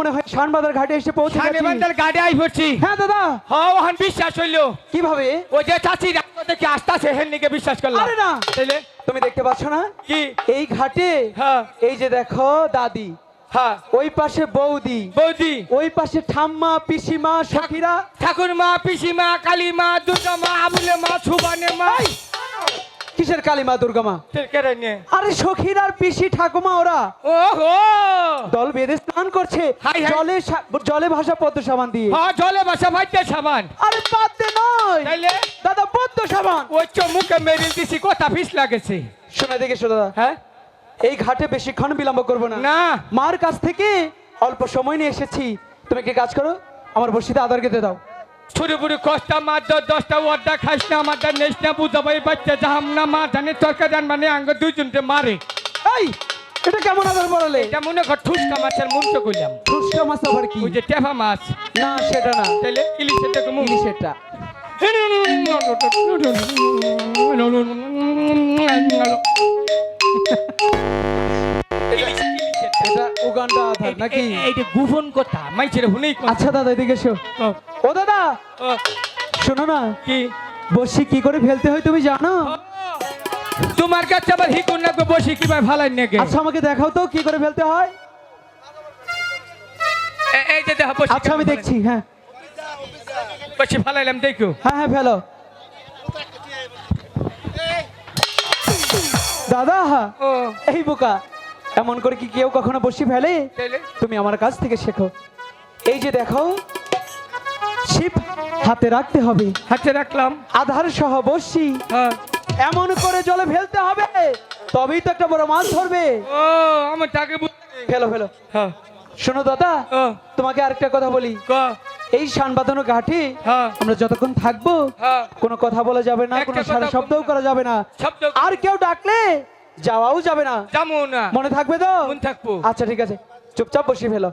মনে হয় শানবাজার ঘাটে এসে পৌঁছে গেছি। বান্দার গাড়ি আই পড়ছি। হ্যাঁ দাদা। হ্যাঁ ওখান বিশ্বাস হইল। কীভাবে? ওই যে চাচি রাস্তা থেকে আসতে আসে হেন নিকে বিশ্বাস করলাম। আরে না। তাইলে? তুমি দেখতে পাচ্ছ না? কি? এই ঘাটে হ্যাঁ। এই যে দেখো দাদি। হ্যাঁ। ওই পাশে বৌদি। বৌদি। ওই পাশে ঠাম্মা পিসিমা সখীরা। ঠাকুর মা পিসিমা কালী মা দুর্গা মা আবুলে মা। সুবানে মা কিসের কালীমা দুর্গা মা কেড়ে নিয়ে আরে সখীর আর পিসি ঠাকুমা ওরা। ওহো! দল বেঁধে স্নান করছে। জলে জলে ভাষা পদ্ম সাবান দিয়ে। হ্যাঁ জলে ভাষা ভাইতে সাবান। আরে পাতে নয়। দাদা পদ্ম সাবান। ওই চমুকে মেরিল দিছি কথা ফিস লাগেছে। শোনা দেখে শোনা দাদা। হ্যাঁ? এই ঘাটে বেশিক্ষণ বিলম্ব করব না। না। মার কাছ থেকে অল্প সময় নিয়ে এসেছি। তুমি কি কাজ করো? আমার বসিতে আদার কেটে দাও। বুড়ি কষ্টা মার দর দশটা ওয়ার্ডা খাইস না আমার নেস না বুঝাবাই বাচ্চা যাহাম না মা জানে তরকারি জান মানে আঙ্গ দুইজনকে মারে এই এটা কেমন আদার বলালে এটা মনে কর ঠুসকা মাছের মুন্ট কইলাম ঠুসকা মাছ আবার কি ওই যে টেফা মাছ না সেটা না ইলিশের থেকে মুখ নাকি? এইটা গুফন কথা মাইছের হুনেই আচ্ছা দাদা এদিকে এসো। ও। দাদা! শোনো না কি? বসি কি করে ফেলতে হয় তুমি জানো? তোমার কাছে আবার হিকুন লাগবে বসে কীভাবে ফালাই নেগে? আচ্ছা আমাকে দেখাও তো কি করে ফেলতে হয়। এই যে দেখো আচ্ছা আমি দেখছি হ্যাঁ। বসে ফালাইলাম দেখো। হ্যাঁ হ্যাঁ ফেলো। দাদা! এই বোকা এমন করে কি কেউ কখনো বসি ফেলে? তুমি আমার কাছ থেকে শেখো। এই যে দেখো শিব হাতে রাখতে হবে। হাতে রাখলাম। আধার সহ বসি। হ্যাঁ। এমন করে জলে ফেলতে হবে তবেই তো একটা বড় মাছ ধরবে। ও আমার তাকে ফেলো ফেলো। হ্যাঁ। শোনো দাদা তোমাকে আরেকটা কথা বলি। ক? এই শান বাঁধানো ঘাটে হ্যাঁ। আমরা যতক্ষণ থাকব হ্যাঁ। কোনো কথা বলা যাবে না কোনো সারা শব্দও করা যাবে না। আর কেউ ডাকলে যাওয়াও যাবে না। জামু না। মনে থাকবে তো? মনে থাকব। আচ্ছা ঠিক আছে। চুপচাপ বসিয়ে ফেলো।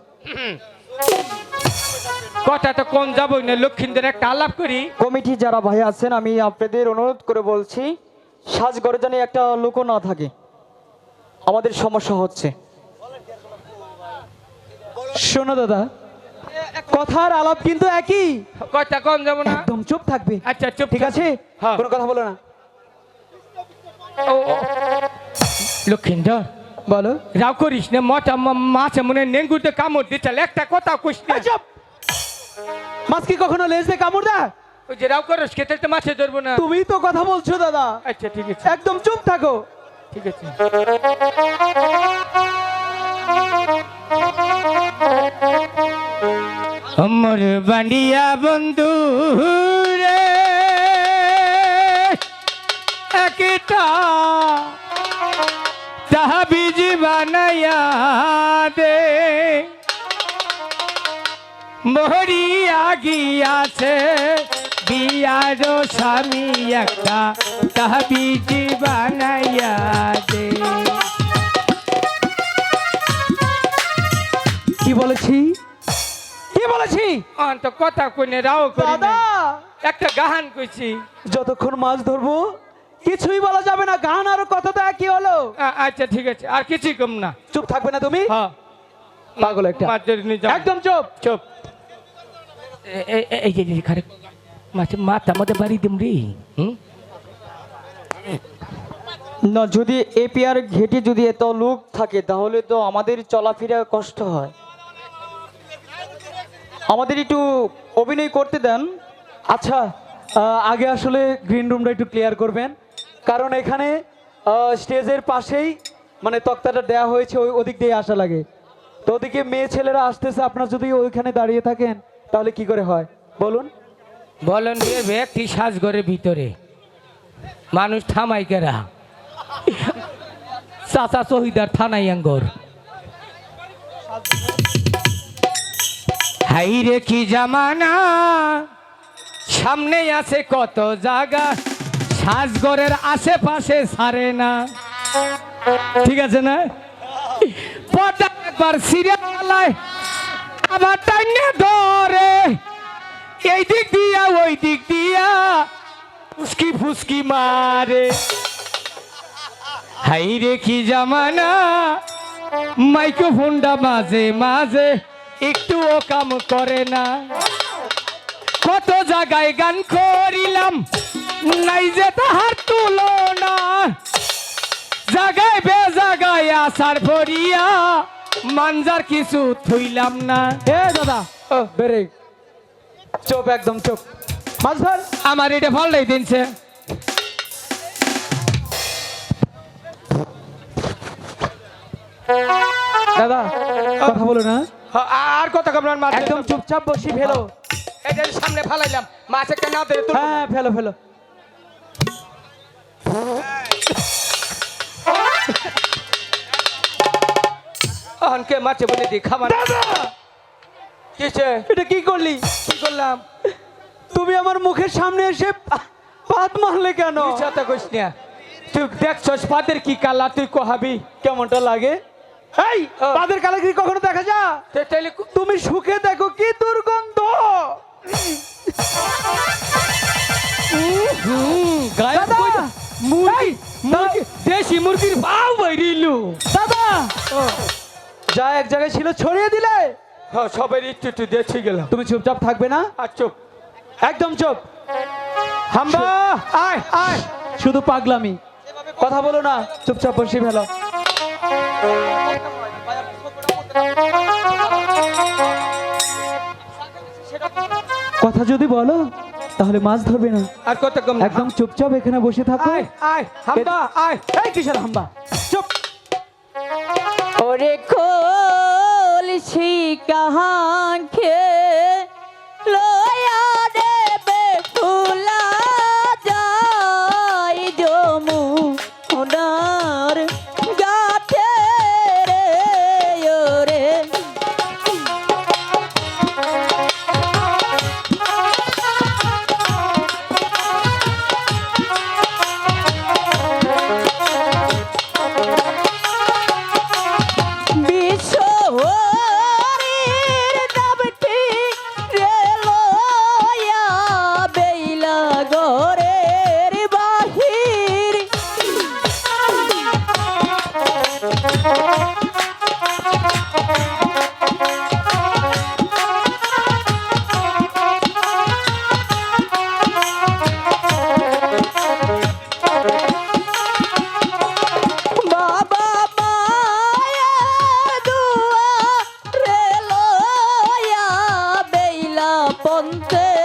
কথা তো কম যাবই না লক্ষ্মীদের একটা আলাপ করি। কমিটি যারা ভাই আছেন আমি আপনাদের অনুরোধ করে বলছি সাজগরে যেন একটা লোকও না থাকে। আমাদের সমস্যা হচ্ছে। শোনো দাদা কথার আলাপ কিন্তু একই। কথা কম যাব না। একদম চুপ থাকবে। আচ্ছা চুপ ঠিক আছে? হ্যাঁ। কোনো কথা বলো না। ও। বলো। রাও করিস না মটা মা- মাছে মনে নেঙ্গুতে কামড় দিচ্ছে একটা কথা কইস না। চুপ। মাছ কি কখনো লেজ দিয়ে কামড় দেয়? ওই যে রাও করিস খেতে তো মাছে ধরবো না। তুমি তো কথা বলছো দাদা। আচ্ছা ঠিক আছে। একদম চুপ থাকো। ঠিক আছে। আমার বান্ডিয়া বন্ধু রে একটা তাহা বীজ বানাইয়া দে মরিয়া গিয়াছে বিয়ার স্বামী একটা তাহা বীজ দে কি বলেছি? কি বলেছি? অন্ত কথা কইনে রাও দাদা! একটা গাহান কইছি। যতক্ষণ মাছ ধরবো কিছুই বলা যাবে না গান আর কথা তো একই হলো। আচ্ছা ঠিক আছে আর কিছুই কম না। চুপ থাকবে না তুমি? হ্যাঁ। পাগল একটা। একদম চুপ। চুপ। এই যে যে খারে মাছ মাথা মধ্যে বাড়ি দিম রে। হুম? না যদি এপিআর ঘেটে যদি এত লোক থাকে তাহলে তো আমাদের চলাফেরা কষ্ট হয়। আমাদের একটু অভিনয় করতে দেন। আচ্ছা আগে আসলে গ্রিন রুমটা একটু ক্লিয়ার করবেন। কারণ এখানে স্টেজের পাশেই মানে তক্তাটা দেয়া হয়েছে, ওই ওদিক দিয়ে আসা লাগে। তো ওদিকে মেয়ে ছেলেরা আসতেছে, আপনার যদি ওইখানে দাঁড়িয়ে থাকেন, তাহলে কি করে হয়? বলুন। বলেন ব্যক্তি সাজঘরের ভিতরে, মানুষ থামাই কেরা? চাচা শহীদার থানাই আঙ্গর। হাই রে কি জামানা? সামনে আছে কত জায়গা? সাজগরের আশেপাশে সারে না। ঠিক আছে না? পর্দা একবার আবার ধরে। এই দিক দিয়া, ওই দিক দিয়া ফুসকি ফুসকি মারে। হাই রে, কি জামানা? মাইক্রোফোনটা মাঝে মাঝে একটুও কাম করে না। কত জায়গায় গান করিলাম নাই যে তাহার তুলনা। জাগায় বে জাগায় আসার ভরিয়া মানজার কিছু থইলাম না। এ দাদা বেরে। চুপ একদম চুপ। মাছ ধর। আমার এটা ভালো ভালোই দিনছে। দাদা কথা বলো না। আর কত কামড়ার মাছ একদম চুপচাপ বসি ফেলো। এটার সামনে ফালাইলাম মাছ একটা না তুলবো হ্যাঁ ফেলো ফেলো। অহনকে মাছে বলে দি খাবার কিসে? এটা কি করলি? কি করলাম? তুমি আমার মুখের সামনে এসে পাত মারলে কেন? মিছাতে কইস না। তুই দেখছস পাদের কি কালা তুই কহাবি কেমনটা লাগে? এই ও। পাদের কালাগিরি কখনো দেখা যা? তাইলে তুমি সুখে দেখো কি দুর্গন্ধ। হুম গায়ে মুরগি দেশি মুরগির বাউ বাইরিলু। দাদা! যা এক জায়গায় ছিল ছড়িয়ে দিলে। হ্যাঁ সবাই একটু একটু দেখে গেলাম। তুমি চুপচাপ থাকবে না? আর চুপ। একদম চুপ। হাম্বা আয় আয়। শুধু পাগলামি। কথা বলো না চুপচাপ বসে ফেলো। কথা যদি বলো। তাহলে মাছ ধরবে না। আর কত কম একদম চুপচাপ এখানে বসে থাকো। আয় আয় হাম্বা আয়। এই কিশোর হাম্বা? চুপ। ওরে কলসি কাহাঙ্খে লয়া অন্তে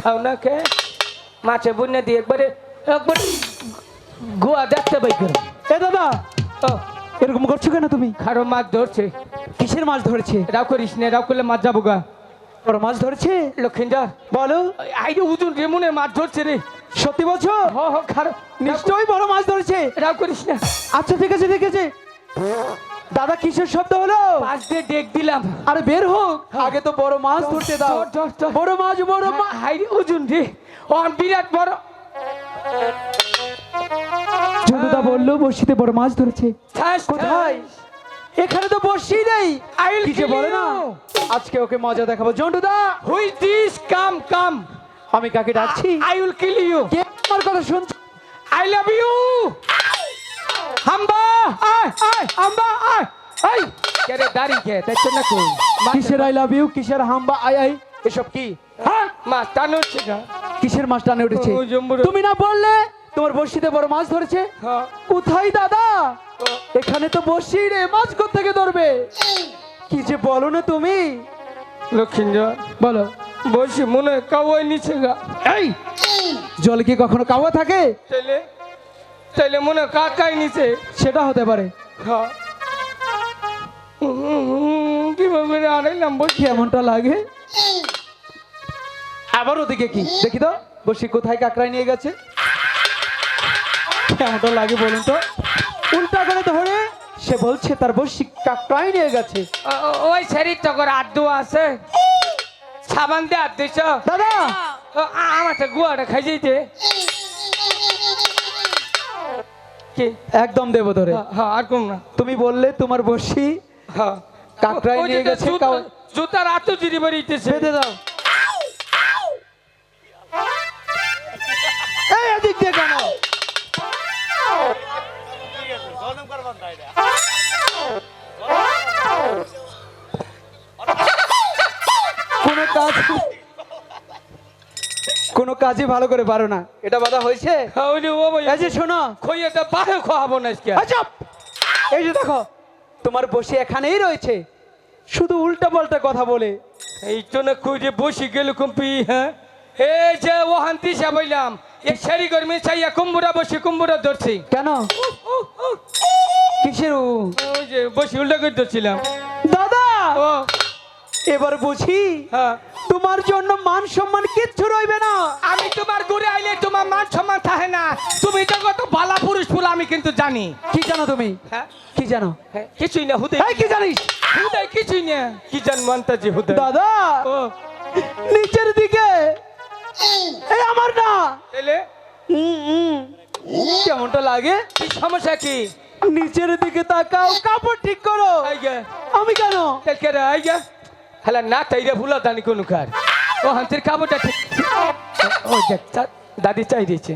খাও না কে মাছে বুনে দিয়ে একবারে একবারে গোয়া দেখতে পাই করে। এ দাদা এরকম করছ কেন তুমি? খারো মাছ ধরছে। কিসের মাছ ধরেছে? রাও করিস না রাও করলে মাছ যাব গা। ওরা মাছ ধরেছে? লক্ষিন্দর। বলো। আইরে উজুন রে মনে মাছ ধরছে রে। সত্যি বলছো? হ হ খারো। নিশ্চয়ই বড় মাছ ধরেছে। রাও করিস না। আচ্ছা ঠিক আছে ঠিক আছে। দাদা কিসের শব্দ হলো? দিয়ে ডেক দিলাম। আরে বের হোক। আগে তো বড় মাছ ধরতে দাও। বড় মাছ বড় মাছ। হাইরে উজুন রে। ও বিরাট বড়। জন্তুদা বলল বর্ষিতে বড় মাছ ধরেছে। ঠাস কোথায়? এখানে তো নেই। বলে না? আজকে ওকে মজা দেখাবো। জন্টুদা হুই দিস কাম কাম আমি কাকে ডাকছি? আই উইল কিল ইউ কে আমার কথা শুনছো? আই লাভ ইউ হাম্বা আয় আয় হাম্বা আয় আই কেরে দাড়ি কে দেখছ না কই কিসের আই লাভ ইউ কিসের হাম্বা আই আই এসব কি? হ্যাঁ মা টানো ছিগা কিসের মাছ টানে উঠেছে? তুমি না বললে তোমার বর্ষিতে বড় মাছ ধরেছে? কোথায় দাদা? এখানে তো বর্ষি রে মাছ থেকে ধরবে? কি যে বলো না তুমি? লক্ষিন্দর বলো। বসে মনে হয় কাওয়াই নিচে গা। এই! জল কি কখনো কাওয়া থাকে? তাইলে মনে কাকাই নিচে? সেটা হতে পারে। কীভাবে আড়াইলাম বসে কেমনটা লাগে? আবার ওদিকে কি? দেখি তো বসি কোথায় কাকড়ায় নিয়ে গেছে? কেমনটা লাগে বলুন তো? উল্টা করে ধরে সে বলছে তার বসি কাকড়ায় নিয়ে গেছে। ওই শরীর তো করে আদ্দু আছে। সাবান দিয়ে আদ দাদা! আমার তো গুয়াটা খাই যাইতে। কি? একদম দেবো ধরে হ্যাঁ, হ্যাঁ আর কম না। তুমি বললে তোমার বসি হ্যাঁ। যে নিয়ে গেছে জুতার আতো জিরি বেরিয়েছে। বেঁধে দাও। এই এদিক দিয়ে কেন? কোনো কাজ কোনো কাজই ভালো করে পারো না। এটা বাধা হয়েছে? ওই যে এই শোনো। খাওয়াবো না আজকে। এই যে দেখো তোমার বসে এখানেই রয়েছে। শুধু উল্টা পাল্টা কথা বলে। এই তো না কই যে বসি গেল কুম্পি হ্যাঁ? এই যে ও হান্তি সাবাইলাম এই শাড়ি গরমে চাইয়া কুম্বুরা বসে কুম্বুরা ধরছি। কেন? কিসের বসে উল্টা করে ধরছিলাম। দাদা! ও এবার বুঝি হ্যাঁ। তোমার জন্য মান সম্মান কিচ্ছু রইবে না। আমি তোমার ঘুরে আইলে তোমার মান সম্মান থাকে না। তুমি তো কত বালা পুরুষ ফুল আমি কিন্তু জানি। কি জানো তুমি? হ্যাঁ। কি জানো? হ্যাঁ, কিছুই না হুদে। এই কি জানিস? হুদে কিছুই না। কি জান মানতাজি হুদে? দাদা! ও। নিচের দিকে। এই আমার না। এলে। কেমনটা লাগে? কি সমস্যা কি? নিচের দিকে তাকাও কাপড় ঠিক করো। আমি কেন? তেলকে হলা না তাইরে ভুলা দানি কোন কার। ও হান্তির কাপড়টা ঠিক ও দেখ দাদি চাই দিয়েছে।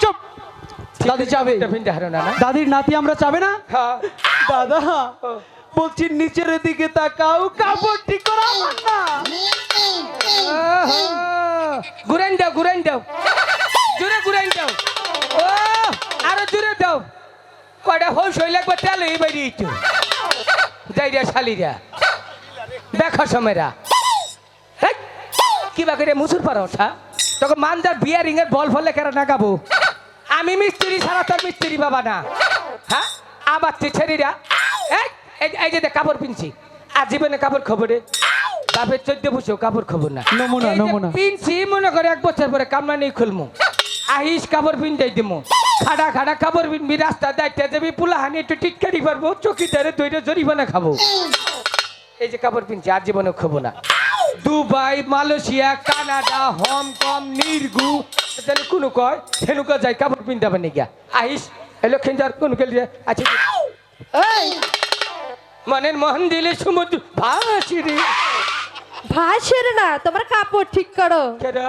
চুপ। দাদি চাবে? দাদির নাতি আমরা চাবে না? হ্যাঁ। দাদা বলছি নিচের দিকে তাকাও কাপড় ঠিক করা। না ঘুরাইন দাও ঘুরাইন দাও। জোরে ঘুরাইন দাও। ও আরও জোরে দাও। কয়টা হৌস হইলে একবার তেল এই একটু যাই রে শালিরা। দেখো সমেরা। হেই, কি বা করে মুসুর পারো ওঠা তখন মানদার বিয়ারিং এর বল ফলে কেন নাগাবো? আমি মিস্ত্রি ছাড়া তোর মিস্ত্রি বাবা না। হ্যাঁ? আবার তুই ছেড়িরা এই, যে দেখ কাপড় পিনছি। আর জীবনে কাপড় খবরে বাপের চোদ্দ বসেও কাপড় খবর না। নমুনা, নমুনা। পিনছি মনে করে এক বছর পরে কামনা নেই খুলমু। আহিস কাপড় পিন দেই দিমু। খাড়া খাড়া কাপড় পিনবি রাস্তা দায়িত্বে যাবি পুলা হানি একটু টিটকারি পারব চকিদারে তৈরি জরিমানা খাব। এই যে কাপড় পিনছি আর জীবনে খাব না। Dubai Malaysia Canada Hong Kong নির্গু। তাহলে কোনো কয় হেনুকা যাই কাপড় পিনতে পারে নাকি? আহিস এলো খেঞ্জার কোন গেলি আচ্ছা এই! মনের মোহন দিলে সমুদ্র ভাসি রে। ভাসের না তোমার কাপড় ঠিক করো। কেডা?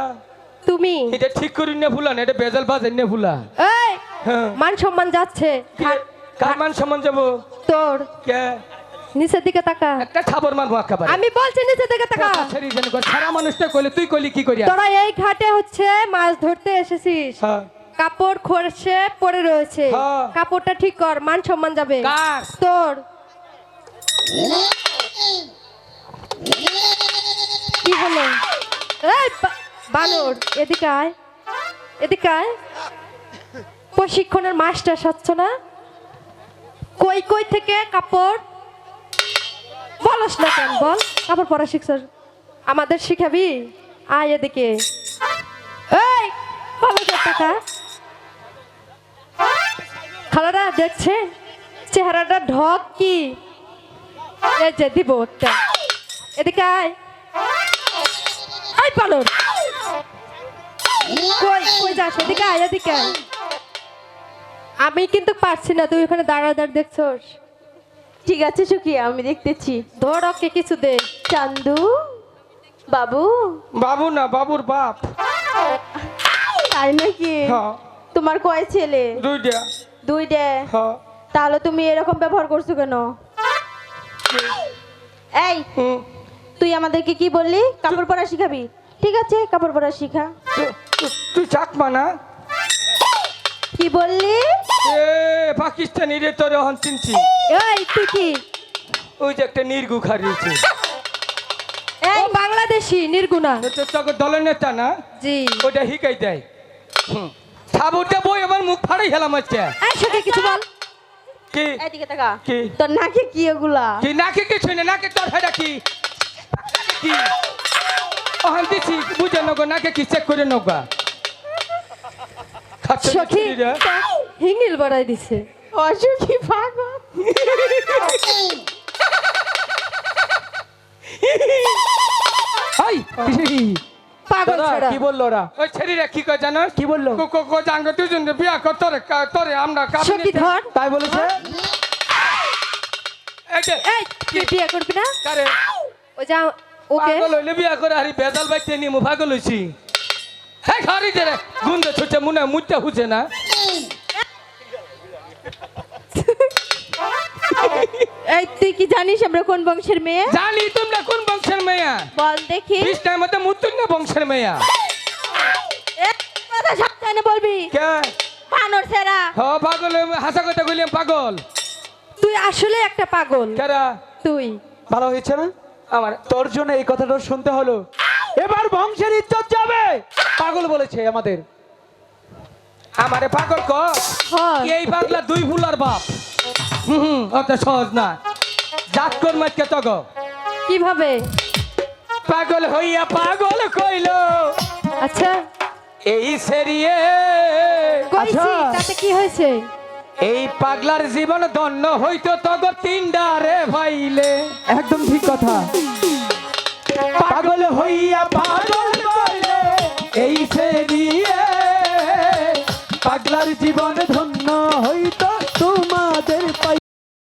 তুমি? এটা ঠিক করি না ভুলান এটা বেজাল বাজাই না ভুলা। এই! হ্যাঁ। মান সম্মান যাচ্ছে। কার মান সম্মান যাব? তোর। কে? নিচের দিকে তাকা। একটা খাবার মারবো একেবারে। আমি বলছি নিচের দিকে তাকা। ছেড়ে যেন কর। সারা মানুষটা কইলে তুই কইলি কি করিয়া? তোরা এই ঘাটে হচ্ছে মাছ ধরতে এসেছিস। হ্যাঁ। কাপড় খরচে পড়ে রয়েছে। হ্যাঁ। কাপড়টা ঠিক কর মান সম্মান যাবে। তোর। কি হলো? এই বানর এদিকে আয়। এদিকে আয়। প্রশিক্ষণের মাস্টার সাচ্ছ না? কই কই থেকে কাপড়? বলস না কেন, বল। কাপড় পরা শিখছ আমাদের শিখাবি? আয় এদিকে। এই টাকা খালারা দেখছে? চেহারাটা ঢক কি? এই যে দিব একটা। এদিকে আয়। আয় পালন। কই কই যাস? এদিকে আয়, এদিকে আমি কিন্তু পারছি না, তুই ওখানে দাঁড়া দাঁড় দেখছস। ঠিক আছে সুখী আমি দেখতেছি। ধর ওকে কিছু দে। চান্দু বাবু। বাবু না বাবুর বাপ। তাই নাকি? হ্যাঁ তোমার কয় ছেলে? দুইটা। দুইটা? হ্যাঁ তাহলে তুমি এরকম ব্যবহার করছ কেন? এই। তুই আমাদেরকে কি বললি? কাপড় পরা শিখাবি? ঠিক আছে কাপড় পরা শিখা। তুই চাকমা না? কি বললি? এ পাকিস্তানি রে তোর এখন চিনছি। এই তুই কি? ওই যে একটা নির্গু খারিয়েছে ও বাংলাদেশি নির্গুণা তো তোকে দলের নেতা না? জি। ওটা হিকাই দেয়। হুম। সাবুটা বই আমার মুখ ফাড়াই হেলাম এই কিছু বল। কি? এদিকে টাকা কি? তোর নাকে কি এগুলা? কি নাকি কিছু না নাকি তোর হেডা কি? কি? ওখান দিছি বুঝে নগো নাকে কি চেক করে নগা? খাচ্ছে না সখী। হিঙ্গিল বাড়াই দিছে। অসুখী পাগল। হাই! পাগল ছেড়া। কি বলল ওরা? ওই ছেলেরা কি কয় জানো? কি বলল? কো কো কো জাঙ্গ দুজন বিয়া কর তোরে কা- তোরে আমরা সখী কাবিনে ধর। তাই বলেছে? এই তুই বিয়ে করবি না? কারে? ও যা ওকে। পাগল হইলে বিয়া করে হারি বেজাল বাইতে নিয়ে মু পাগল হইছি। হ্যাঁ যে রে গুন্দ ছুটে মুনে মুইতে হুছে না। এই তুই কি জানিস আমরা কোন বংশের মেয়ে? জানি তোমরা কোন বংশের মেয়া? বল দেখি। বিষ্ণার মধ্যে মুতুন না বংশের মেয়া। কথা সাবধানে বলবি। কে? বানর সেরা। হ পাগল হাসা কথা কইলাম পাগল। তুই আসলে একটা পাগল। কেরা? তুই। ভালো হয়েছে না? আমার তোর জন্য এই কথাটা শুনতে হলো। এবার বংশের ইজ্জত যাবে। পাগল বলেছে আমাদের। আমারে পাগল ক এই পাগলা দুই ফুলার বাপ। হুম অত সহজ না। জাত কর মাইকে তগ। কীভাবে? পাগল হইয়া পাগল কইল। আচ্ছা। এই সেরিয়ে। কইছি আচ্ছা। তাতে কি হয়েছে? এই পাগলার জীবন ধন্য হইতো তগ তিনডা রে ভাইলে। একদম ঠিক কথা। পাগল হইয়া পাগল বলে এই সে দিয়ে। পাগলার জীবন ধন্য হইতো